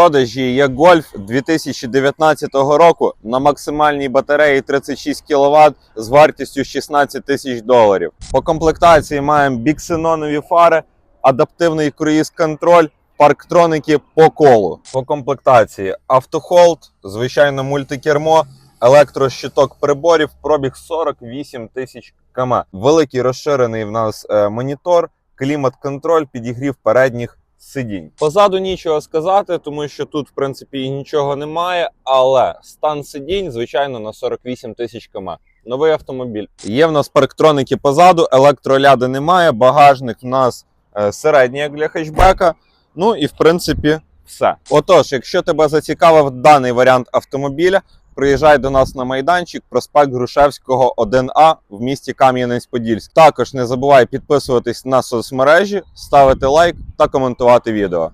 продажі є гольф 2019 року на максимальній батареї 36 кВт з вартістю 16 тисяч доларів. По комплектації маємо біксенонові фари, адаптивний круїз-контроль, парктроники по колу. По комплектації автохолд, звичайно, мультикермо, електрощиток приборів, пробіг 48 тисяч км. Великий розширений в нас е, монітор, клімат-контроль, підігрів передніх сидінь. Позаду нічого сказати, тому що тут, в принципі, і нічого немає, але стан сидінь, звичайно, на 48 тисяч км. Новий автомобіль. Є в нас парктроники позаду, електроляди немає, багажник в нас е, середній, як для хетчбека. Ну і в принципі все. Отож, якщо тебе зацікавив даний варіант автомобіля, приїжджай до нас на майданчик, проспект Грушевського 1А в місті Кам'янець-Подільськ. Також не забувай підписуватись на соцмережі, ставити лайк та коментувати відео.